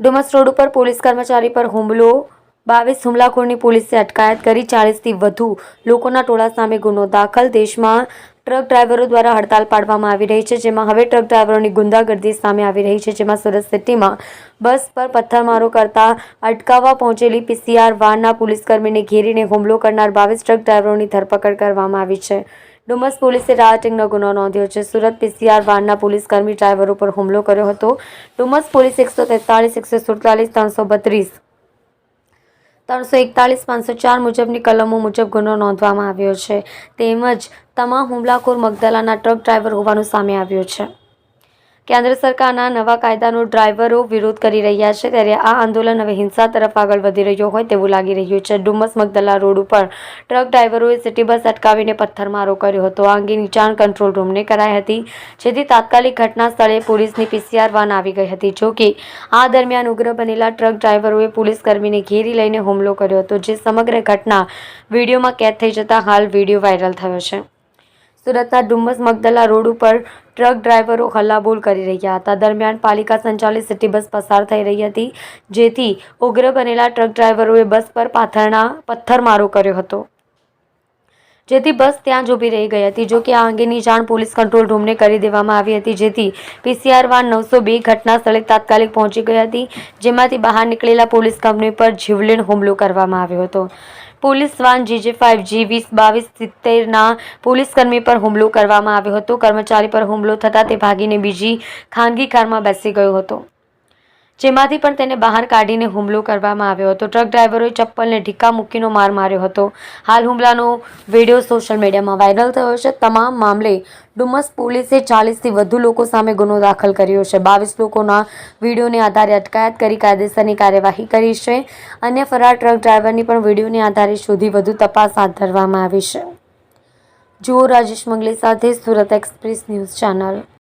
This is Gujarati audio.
ડુમસ રોડ ઉપર પોલીસ કર્મચારી પર હુમલો. બાવીસ હુમલાખોરની પોલીસે અટકાયત કરી ચાળીસથી વધુ લોકોના ટોળા સામે ગુનો દાખલ. દેશમાં ટ્રક ડ્રાઈવરો દ્વારા હડતાલ પાડવામાં આવી રહી છે, જેમાં હવે ટ્રક ડ્રાઈવરોની ગુંડાગર્દી સામે આવી રહી છે, જેમાં સુરત સિટીમાં બસ પર પથ્થરમારો કરતા અટકાવવા પહોંચેલી પીસીઆર વાનના પોલીસકર્મીને ઘેરીને હુમલો કરનાર બાવીસ ટ્રક ડ્રાઈવરોની ધરપકડ કરવામાં આવી છે. ડુમસ પોલીસે રાયટિંગનો ગુનો નોંધ્યો છે. સુરત પીસીઆર વાનના પોલીસકર્મી ડ્રાઈવર ઉપર હુમલો કર્યો હતો. ડુમસ પોલીસ એકસો તેતાળીસ, એકસો સુડતાલીસ ત્રણસો બત્રીસ, ત્રણસો એકતાલીસ પાંચસો ચાર મુજબની કલમો મુજબ ગુનો નોંધવામાં આવ્યો છે. તેમજ તમામ હુમલાખોર મગદલાના ટ્રક ડ્રાઈવર હોવાનું સામે આવ્યું છે. કેન્દ્ર સરકારના નવા કાયદાનો ડ્રાઈવરો વિરોધ કરી રહ્યા છે. ત્યારે આ આંદોલન હવે હિંસા તરફ આગળ વધી રહ્યો હોય તેવું લાગી રહ્યું છે. ડુમસ મગદલા રોડ ઉપર ટ્રક ડ્રાઈવરોએ સિટી બસ અટકાવીને પથ્થરમારો કર્યો હતો. આ અંગે નીચાણ કંટ્રોલ રૂમને કરાઈ હતી, જેથી તાત્કાલિક ઘટના સ્થળે પોલીસની પીસીઆર વાન આવી ગઈ હતી. જોકે આ દરમિયાન ઉગ્ર બનેલા ટ્રક ડ્રાઈવરોએ પોલીસ કર્મીને ઘેરી લઈને હુમલો કર્યો હતો, જે સમગ્ર ઘટના વિડીયોમાં કેદ થઈ જતા હાલ વીડિયો વાયરલ થયો છે. સુરતના ડુમ્મસ મગદલા રોડ ઉપર ટ્રક ડ્રાઈવરો હલ્લાબોલ કરી રહ્યા હતા. દરમિયાન પાલિકા સંચાલિત સિટી બસ પસાર થઈ રહી હતી, જેથી ઉગ્ર બનેલા ટ્રક ડ્રાઈવરોએ બસ પર પાથરના પથ્થરમારો કર્યો હતો. જેથી બસ ત્યાં જ ઊભી રહી ગઈ હતી. જો કે આ અંગેની જાણ પોલીસ કંટ્રોલ રૂમને કરી દેવામાં આવી હતી, જેથી પીસીઆર વાન નવસો બે ઘટના સ્થળે તાત્કાલિક પહોંચી ગઈ હતી, જેમાંથી બહાર નીકળેલા પોલીસ કંપની પર જીવલેણ હુમલો કરવામાં આવ્યો હતો. Police van GJ five G વીસ બાવીસ સિત્તેરના પોલીસકર્મી પર હુમલો કરવામાં આવ્યો હતો. કર્મચારી પર હુમલો થતાં તે ભાગીને બીજી ખાનગી કારમાં બેસી ગયો હતો. જેમાંથી પણ તેને બહાર કાઢીને હુમલો કરવામાં આવ્યો હતો. ટ્રક ડ્રાઈવરોએ ચપ્પલને ઢીકા મૂકીનો માર માર્યો હતો. હાલ હુમલાનો વીડિયો સોશિયલ મીડિયામાં વાયરલ થયો છે. તમામ મામલે ડુમસ પોલીસે ચાલીસથી વધુ લોકો સામે ગુનો દાખલ કર્યો છે. બાવીસ લોકોના વિડીયોને આધારે અટકાયત કરી કાયદેસરની કાર્યવાહી કરી છે. અન્ય ફરાર ટ્રક ડ્રાઈવરની પણ વિડીયોને આધારે શોધી વધુ તપાસ હાથ ધરવામાં આવી છે. જુઓ રાજેશ મંગલી સાથે સુરત એક્સપ્રેસ ન્યૂઝ ચેનલ.